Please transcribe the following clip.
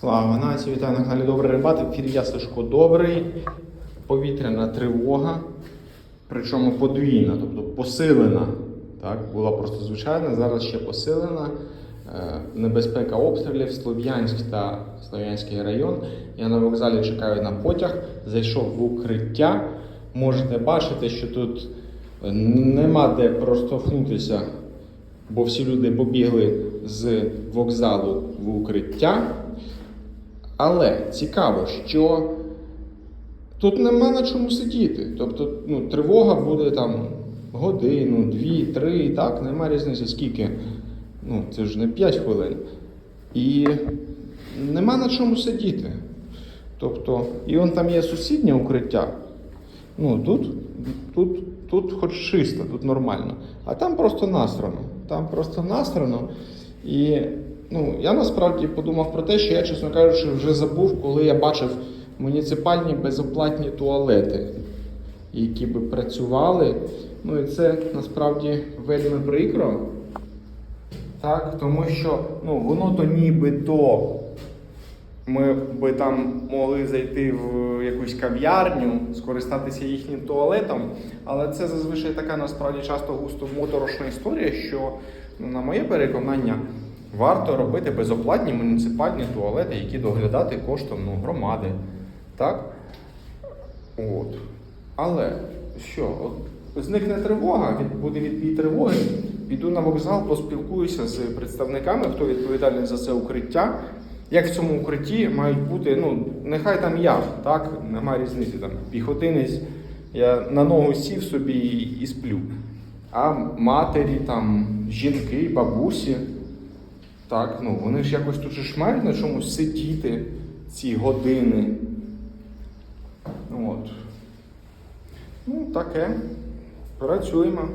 Слава нації, вітаю на каналі Добрий Рибат. В ефірі я Сашко Добрий. Повітряна тривога, причому подвійна, тобто посилена. Так, була просто звичайна, зараз ще посилена. Е, Небезпека обстрілів, Слов'янськ та Слов'янський район. Я на вокзалі чекаю на потяг, зайшов в укриття. Можете бачити, що тут е, нема де проштовхнутися, бо всі люди побігли з вокзалу в укриття. Але цікаво, що тут нема на чому сидіти. Тобто ну, тривога буде там годину, дві, три, так, нема різниці скільки. Ну, це ж не 5 хвилин. І нема на чому сидіти. Тобто, і он там є сусіднє укриття. Ну, тут, тут, тут хоч чисто, тут нормально. А там просто насрано. Там просто насрано. І ну, я насправді подумав про те, що я, чесно кажучи, вже забув, коли я бачив муніципальні безоплатні туалети, які би працювали. Ну і це насправді вельми прикро. Так, тому що ну, воно то нібито ми би там могли зайти в якусь кав'ярню, скористатися їхнім туалетом, але це зазвичай така насправді часто густо моторошна історія, що, ну, на моє переконання, варто робити безоплатні муніципальні туалети, які доглядати коштом ну, громади. Так? От. Але що, от зникне тривога, від, буде відбій тривоги, піду на вокзал, поспілкуюся з представниками, хто відповідальний за це укриття. Як в цьому укритті мають бути, ну, нехай там я, так, немає різниці, там піхотинець, я на ногу сів собі і, і сплю. А матері, там, жінки, бабусі, так, ну, вони ж якось тут же ж мають на чомусь сидіти ці години. От. Ну, таке. Працюємо.